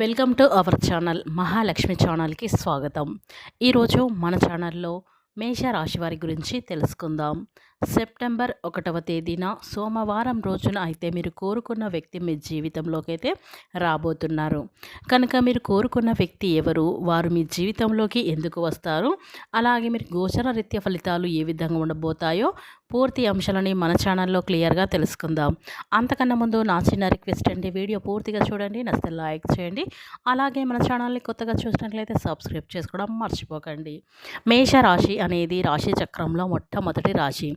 Welcome to our channel Mahalakshmi ఛానల్కి స్వాగతం. ఈరోజు మన ఛానల్లో మేష రాశి వారి గురించి తెలుసుకుందాం. సెప్టెంబర్ ఒకటవ తేదీన సోమవారం రోజున అయితే మీరు కోరుకున్న వ్యక్తి మీ జీవితంలోకి అయితే రాబోతున్నారు. కనుక మీరు కోరుకున్న వ్యక్తి ఎవరు? వారు మీ జీవితంలోకి ఎందుకు వస్తారు? అలాగే మీరు గోచర రీత్య ఫలితాలు ఏ విధంగా ఉండబోతాయో పూర్తి అంశాలని మన ఛానల్లో క్లియర్గా తెలుసుకుందాం. అంతకన్నా ముందు నా చిన్న రిక్వెస్ట్ అండి వీడియో పూర్తిగా చూడండి నచ్చితే లైక్ చేయండి. అలాగే మన ఛానల్ని కొత్తగా చూసినట్లయితే సబ్స్క్రైబ్ చేసుకోవడం మర్చిపోకండి. మేష రాశి అనేది రాశి చక్రంలో మొట్టమొదటి రాశి.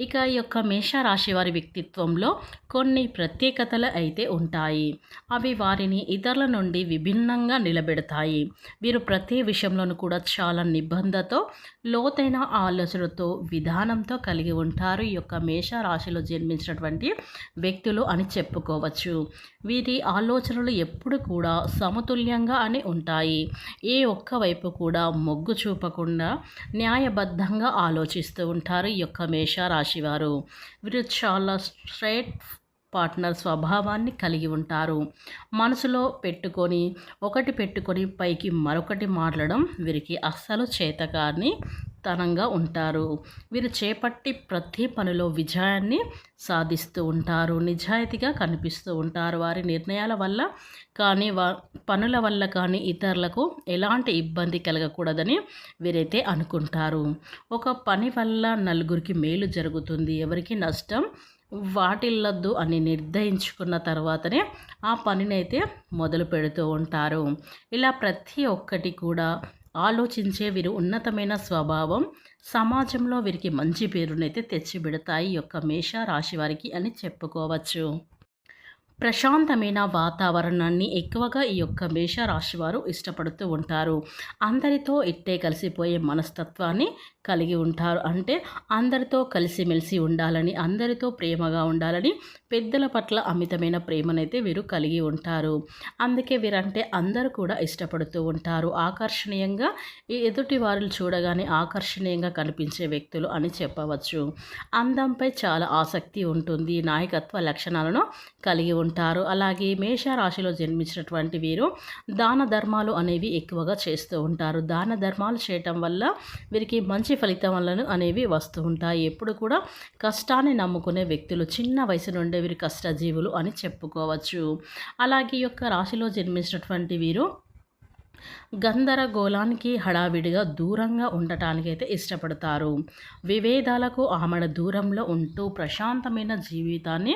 ఇక ఈ యొక్క మేషరాశి వారి వ్యక్తిత్వంలో కొన్ని ప్రత్యేకతలు అయితే ఉంటాయి. అవి వారిని ఇతరుల నుండి విభిన్నంగా నిలబెడతాయి. వీరు ప్రతి విషయంలోనూ కూడా చాలా నిబంధతో లోతైన ఆలోచనతో విధానంతో కలిగి ఉంటారు ఈ యొక్క మేషరాశిలో జన్మించినటువంటి వ్యక్తులు అని చెప్పుకోవచ్చు. వీరి ఆలోచనలు ఎప్పుడు కూడా సమతుల్యంగా అని ఉంటాయి. ఏ ఒక్క వైపు కూడా మొగ్గు చూపకుండా న్యాయబద్ధంగా ఆలోచిస్తూ ఉంటారు ఈ యొక్క మేషరాశి రాశివారు. వీరు చాలా స్ట్రైట్ పార్ట్నర్ స్వభావాన్ని కలిగి ఉంటారు. మనసులో పెట్టుకొని ఒకటి పెట్టుకొని పైకి మరొకటి మాట్లాడడం వీరికి అస్సలు చేతకాని తనంగా ఉంటారు. వీరు చేపట్టి ప్రతి పనిలో విజయాన్ని సాధిస్తూ ఉంటారు. నిజాయితీగా కనిపిస్తూ ఉంటారు వారి నిర్ణయాల వల్ల కానీ వా పనుల వల్ల కానీ ఇతరులకు ఎలాంటి ఇబ్బంది కలగకూడదని వీరైతే అనుకుంటారు. ఒక పని వల్ల నలుగురికి మేలు జరుగుతుంది. ఎవరికి నష్టం వాటిల్లద్దు అని నిర్ణయించుకున్న తర్వాతనే ఆ పనినైతే మొదలు పెడుతూ ఉంటారు. ఇలా ప్రతి ఒక్కటి కూడా ఆలోచించే వీరు ఉన్నతమైన స్వభావం సమాజంలో వీరికి మంచి పేరునైతే తెచ్చిబెడతాయి యొక్క మేష రాశి వారికి అని చెప్పుకోవచ్చు. ప్రశాంతమైన వాతావరణాన్ని ఎక్కువగా ఈ యొక్క మేషరాశి వారు ఇష్టపడుతూ ఉంటారు. అందరితో ఇట్టే కలిసిపోయే మనస్తత్వాన్ని కలిగి ఉంటారు. అంటే అందరితో కలిసిమెలిసి ఉండాలని అందరితో ప్రేమగా ఉండాలని పెద్దల పట్ల అమితమైన ప్రేమనైతే వీరు కలిగి ఉంటారు. అందుకే వీరంటే అందరూ కూడా ఇష్టపడుతూ ఉంటారు. ఆకర్షణీయంగా ఈ ఎదుటి వారిని చూడగానే ఆకర్షణీయంగా కనిపించే వ్యక్తులు అని చెప్పవచ్చు. అందంపై చాలా ఆసక్తి ఉంటుంది. నాయకత్వ లక్షణాలను కలిగి ఉంటారు ఉంటారు. అలాగే మేషరాశిలో జన్మించినటువంటి వీరు దాన ధర్మాలు అనేవి ఎక్కువగా చేస్తూ ఉంటారు. దాన ధర్మాలు చేయటం వల్ల వీరికి మంచి ఫలితములను అనేవి వస్తూ ఉంటాయి. ఎప్పుడు కూడా కష్టాన్ని నమ్ముకునే వ్యక్తులు చిన్న వయసు నుండే వీరు కష్టజీవులు అని చెప్పుకోవచ్చు. అలాగే యొక్క రాశిలో జన్మించినటువంటి వీరు గందరగోళానికి హడావిడిగా దూరంగా ఉండటానికైతే ఇష్టపడతారు. వివేదాలకు ఆమెడ దూరంలో ఉంటూ ప్రశాంతమైన జీవితాన్ని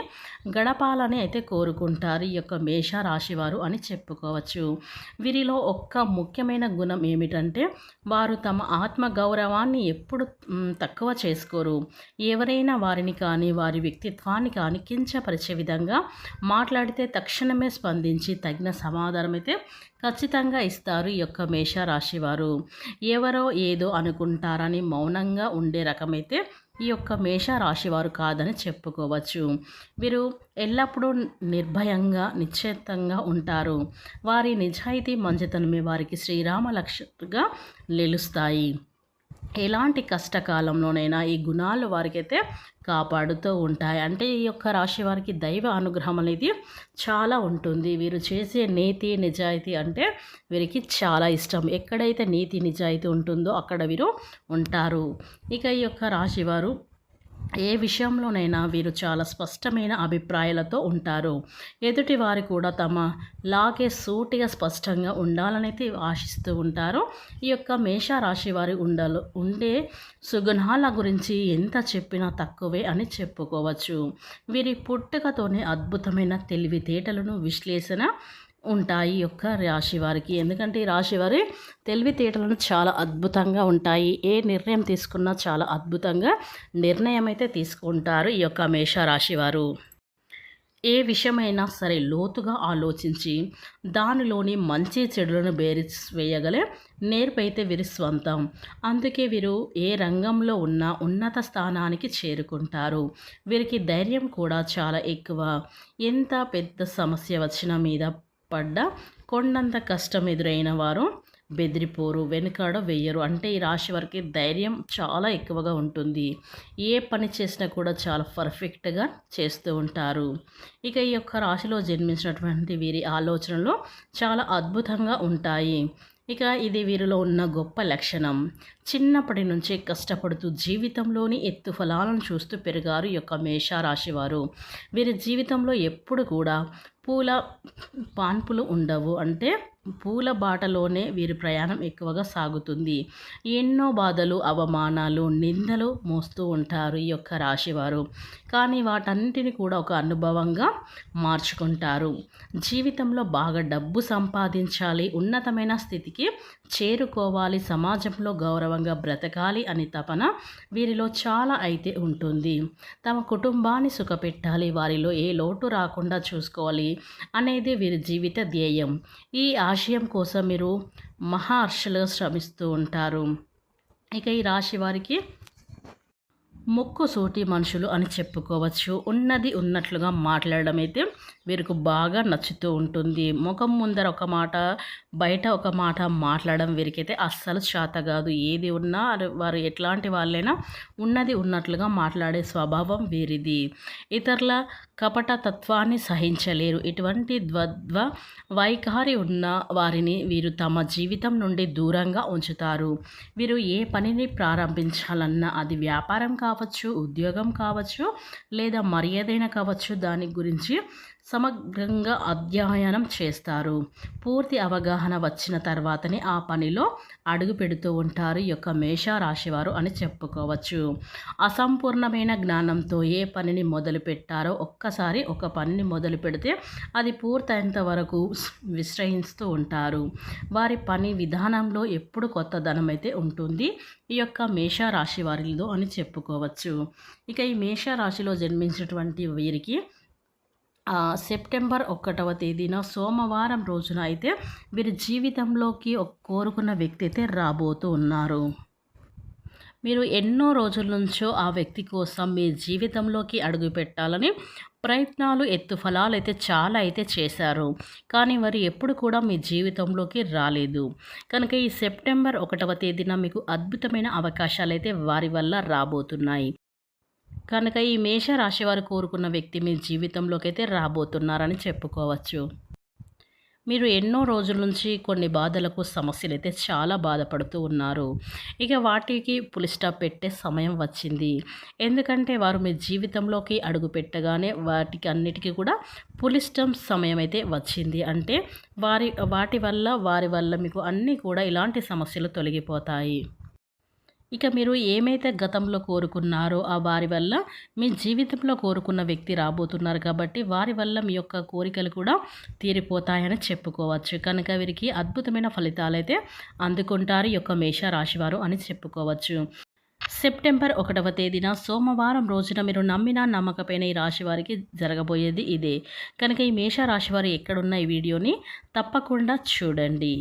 గడపాలని అయితే కోరుకుంటారు. ఈ యొక్క మేష రాశివారు అని చెప్పుకోవచ్చు. వీరిలో ఒక్క ముఖ్యమైన గుణం ఏమిటంటే వారు తమ ఆత్మ గౌరవాన్ని ఎప్పుడు తక్కువ చేసుకోరు. ఎవరైనా వారిని కానీ వారి వ్యక్తిత్వాన్ని కానీ కించపరిచే విధంగా మాట్లాడితే తక్షణమే స్పందించి తగిన సమాధానం అయితే ఖచ్చితంగా ఇస్తారు. ఈ యొక్క మేషరాశి వారు ఎవరో ఏదో అనుకుంటారని మౌనంగా ఉండే రకమైతే ఈ యొక్క మేష రాశివారు కాదని చెప్పుకోవచ్చు. వీరు ఎల్లప్పుడూ నిర్భయంగా నిశ్చితంగా ఉంటారు. వారి నిజాయితీ మంచితనమే వారికి శ్రీరామ లక్ష్యగా నిలుస్తాయి. ఎలాంటి కష్టకాలంలోనైనా ఈ గుణాలు వారికైతే కాపాడుతూ ఉంటాయి. అంటే ఈ యొక్క రాశి వారికి దైవ అనుగ్రహం అనేది చాలా ఉంటుంది. వీరు చేసే నీతి నిజాయితీ అంటే వీరికి చాలా ఇష్టం. ఎక్కడైతే నీతి నిజాయితీ ఉంటుందో అక్కడ వీరు ఉంటారు. ఇక ఈ యొక్క రాశివారు ఏ విషయంలోనైనా వీరు చాలా స్పష్టమైన అభిప్రాయాలతో ఉంటారు. ఎదుటి వారు కూడా తమ లాగే సూటిగా స్పష్టంగా ఉండాలనైతే ఆశిస్తూ ఉంటారు. ఈ యొక్క మేషరాశి వారి ఉండలు ఉండే సుగుణాల గురించి ఎంత చెప్పినా తక్కువే అని చెప్పుకోవచ్చు. వీరి పుట్టుకతోనే అద్భుతమైన తెలివితేటలను విశ్లేషణ ఉంటాయి యొక్క రాశి వారికి. ఎందుకంటే ఈ రాశి వారి తెలివితేటలను చాలా అద్భుతంగా ఉంటాయి. ఏ నిర్ణయం తీసుకున్నా చాలా అద్భుతంగా నిర్ణయం అయితే తీసుకుంటారు ఈ యొక్క మేషరాశి వారు. ఏ విషయమైనా సరే లోతుగా ఆలోచించి దానిలోని మంచి చెడులను బేరి వేయగలే నేర్పైతే వీరి స్వంతం. అందుకే వీరు ఏ రంగంలో ఉన్నా ఉన్నత స్థానానికి చేరుకుంటారు. వీరికి ధైర్యం కూడా చాలా ఎక్కువ. ఎంత పెద్ద సమస్య వచ్చిన మీద పడ్డ. కొండంత కష్టం ఎదురైన వారు బెదిరిపోరు వెనుకాడ వెయ్యరు. అంటే ఈ రాశి వారికి ధైర్యం చాలా ఎక్కువగా ఉంటుంది. ఏ పని చేసినా కూడా చాలా పర్ఫెక్ట్గా చేస్తూ ఉంటారు. ఇక ఈ యొక్క రాశిలో జన్మించినటువంటి వీరి ఆలోచనలు చాలా అద్భుతంగా ఉంటాయి. ఇక ఇది వీరిలో ఉన్న గొప్ప లక్షణం. చిన్నప్పటి నుంచే కష్టపడుతూ జీవితంలోని ఎత్తు ఫలాలను చూస్తూ పెరిగారు యొక్క మేషారాశి వారు వీరి జీవితంలో ఎప్పుడు కూడా పూల పాన్పులు ఉండవు. అంటే పూల బాటలోనే వీరి ప్రయాణం ఎక్కువగా సాగుతుంది. ఎన్నో బాధలు అవమానాలు నిందలు మోస్తూ ఉంటారు ఈ యొక్క రాశివారు. కానీ వాటన్నిటిని కూడా ఒక అనుభవంగా మార్చుకుంటారు. జీవితంలో బాగా డబ్బు సంపాదించాలి ఉన్నతమైన స్థితికి చేరుకోవాలి సమాజంలో గౌరవంగా బ్రతకాలి అని తపన వీరిలో చాలా అయితే ఉంటుంది. తమ కుటుంబాన్ని సుఖపెట్టాలి వారిలో ఏ లోటు రాకుండా చూసుకోవాలి అనేది వీరి జీవిత ధ్యేయం. ఈ ఆశయం కోసం మీరు మహర్షులుగా శ్రమిస్తూ ఉంటారు. ఇక ఈ రాశి వారికి ముక్కు సూటి మనుషులు అని చెప్పుకోవచ్చు. ఉన్నది ఉన్నట్లుగా మాట్లాడడం అయితే వీరికి బాగా నచ్చుతూ ఉంటుంది. ముఖం ముందర ఒక మాట బయట ఒక మాట మాట్లాడడం వీరికైతే అస్సలు చేత కాదు. ఏది ఉన్నా వారు ఎట్లాంటి వాళ్ళైనా ఉన్నది ఉన్నట్లుగా మాట్లాడే స్వభావం వీరిది. ఇతరుల కపట తత్వాన్ని సహించలేరు. ఇటువంటి ద్వద్వ వైఖరి ఉన్న వారిని వీరు తమ జీవితం నుండి దూరంగా ఉంచుతారు. వీరు ఏ పనిని ప్రారంభించాలన్నా అది వ్యాపారం కావచ్చు ఉద్యోగం కావచ్చు లేదా మర్యాదైన కావచ్చు దాని గురించి సమగ్రంగా అధ్యయనం చేస్తారు. పూర్తి అవగాహన వచ్చిన తర్వాతనే ఆ పనిలో అడుగు పెడుతూ ఉంటారు ఈ యొక్క మేషరాశివారు అని చెప్పుకోవచ్చు. అసంపూర్ణమైన జ్ఞానంతో ఏ పనిని మొదలు పెట్టారో ఒక్కసారి ఒక పనిని మొదలు పెడితే అది పూర్తయినంత వరకు విశ్రయిస్తూ ఉంటారు. వారి పని విధానంలో ఎప్పుడు కొత్త ధనం అయితే ఉంటుంది ఈ యొక్క మేషరాశి వారిలో అని చెప్పుకోవచ్చు. ఇక ఈ మేషరాశిలో జన్మించినటువంటి వీరికి సెప్టెంబర్ ఒకటవ తేదీన సోమవారం రోజున అయితే వీరి జీవితంలోకి కోరుకున్న వ్యక్తి అయితే రాబోతూ ఉన్నారు. మీరు ఎన్నో రోజుల నుంచో ఆ వ్యక్తి కోసం మీ జీవితంలోకి అడుగు పెట్టాలని ప్రయత్నాలు ఎత్తు ఫలాలు అయితే చాలా అయితే చేశారు. కానీ మరి ఎప్పుడు కూడా మీ జీవితంలోకి రాలేదు. కనుక ఈ సెప్టెంబర్ ఒకటవ తేదీన మీకు అద్భుతమైన అవకాశాలు అయితే వారి వల్ల రాబోతున్నాయి. కనుక ఈ మేష రాశి వారు కోరుకున్న వ్యక్తి మీ జీవితంలోకి అయితే రాబోతున్నారని చెప్పుకోవచ్చు. మీరు ఎన్నో రోజుల నుంచి కొన్ని బాధలకు సమస్యలు అయితే చాలా బాధపడుతూ ఉన్నారు. ఇక వాటికి పులిస్టాప్ పెట్టే సమయం వచ్చింది. ఎందుకంటే వారు మీ జీవితంలోకి అడుగు పెట్టగానే వాటికి అన్నిటికీ కూడా పులిస్టం సమయం అయితే వచ్చింది. అంటే వారి వాటి వల్ల వారి వల్ల మీకు అన్నీ కూడా ఇలాంటి సమస్యలు తొలగిపోతాయి. ఇక మీరు ఏమైతే గతంలో కోరుకున్నారో ఆ వారి వల్ల మీ జీవితంలో కోరుకున్న వ్యక్తి రాబోతున్నారు కాబట్టి వారి వల్ల మీ యొక్క కోరికలు కూడా తీరిపోతాయని చెప్పుకోవచ్చు. కనుక వీరికి అద్భుతమైన ఫలితాలైతే అందుకుంటారు ఈ యొక్క మేష రాశివారు అని చెప్పుకోవచ్చు. సెప్టెంబర్ ఒకటవ తేదీన సోమవారం రోజున మీరు నమ్మిన నమ్మకపోయిన ఈ రాశి వారికి జరగబోయేది ఇదే. కనుక ఈ మేష రాశి వారు ఎక్కడున్న ఈ వీడియోని తప్పకుండా చూడండి.